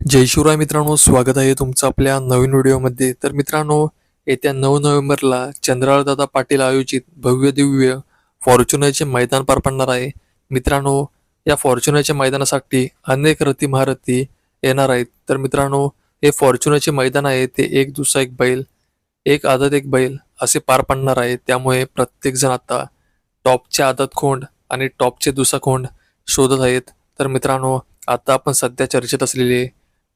जय शिवराय मित्रांनो स्वागत आहे तुमचं आपल्या नवीन व्हिडिओमध्ये. तर मित्रांनो येत्या नऊ नोव्हेंबरला चंद्राळदादा पाटील आयोजित भव्य दिव्य फॉर्च्युनरचे मैदान पार पडणार आहे. मित्रांनो या फॉर्च्युनरच्या मैदानासाठी अनेक रथी महारथी येणार आहेत. तर मित्रांनो हे फॉर्च्युनरचे मैदान आहे ते एक दुसरा एक बैल एक आदत एक बैल असे पार पडणार आहे. त्यामुळे प्रत्येकजण आता टॉपचे आदत खोंड आणि टॉपचे दुसरा खोंड शोधत आहेत. तर मित्रांनो आता आपण सध्या चर्चेत असलेले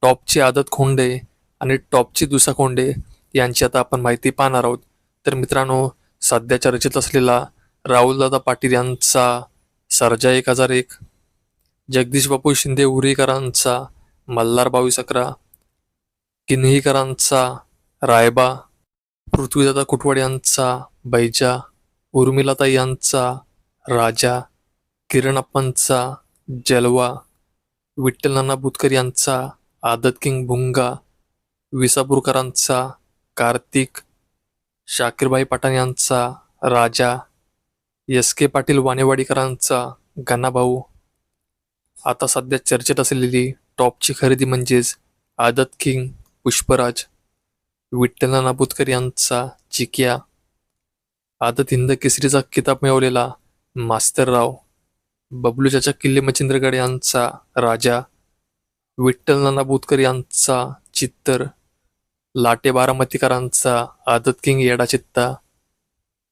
टॉपची आदत खोंडे आणि टॉपची दुसरा खोंडे यांची आता आपण माहिती पाहणार आहोत. तर मित्रांनो सध्याच्या रचित असलेला राहुलदादा पाटील यांचा सर्जा एक हजार एक जगदीश बापू शिंदे उरीकरांचा मल्हार बावीस अकरा किन्हीकरांचा रायबा पृथ्वीदादा कुटवाड यांचा बैजा उर्मिलाताई यांचा राजा किरणप्पांचा जलवा विठ्ठल नाना बुतकर यांचा आदत किंग भुंगा विसापूरकरांचा कार्तिक शाकीरबाई पठाण यांचा राजा एस के पाटील वाणेवाडीकरांचा गणाभाऊ. आता सध्या चर्चेत असलेली टॉपची खरेदी म्हणजेच आदत किंग पुष्पराज विठ्ठल नाना बुतकर यांचा चिकिया. आदत हिंद केसरीचा किताब मिळवलेला मास्तरराव बबलूच्याच्या किल्ले मच्छिंद्रगड यांचा राजा. विठ्ठल नाना बुतकर यांचा चित्तर लाटे बारामतीकरांचा आदत किंग येडा चित्ता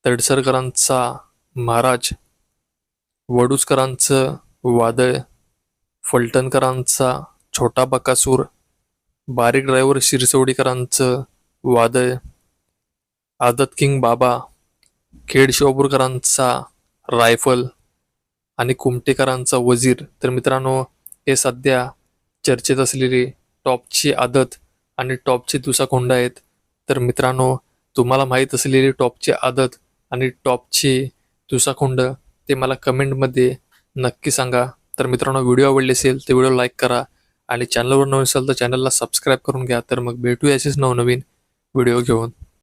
तडसरकरांचा महाराज वडूजकरांचं वादळ फलटणकरांचा छोटा बकासूर बारीक ड्रायव्हर शिरसवडीकरांचं वादळ आदत किंग बाबा खेड शिवापूरकरांचा रायफल आणि कुमटेकरांचा वजीर. तर मित्रांनो हे सध्या चर्चेत असलेली टॉपची आदत आणि टॉपची दुसाखोंड आहेत. तर मित्रांनो तुम्हाला माहीत असलेली टॉपची आदत आणि टॉपची दुसाखोंड ते मला कमेंटमध्ये नक्की सांगा. तर मित्रांनो व्हिडिओ आवडले असेल तर व्हिडिओ लाईक करा आणि चॅनलवर नवीन असेल तर चॅनलला सबस्क्राईब करून घ्या. तर मग भेटूया असेच नवनवीन व्हिडिओ घेऊन.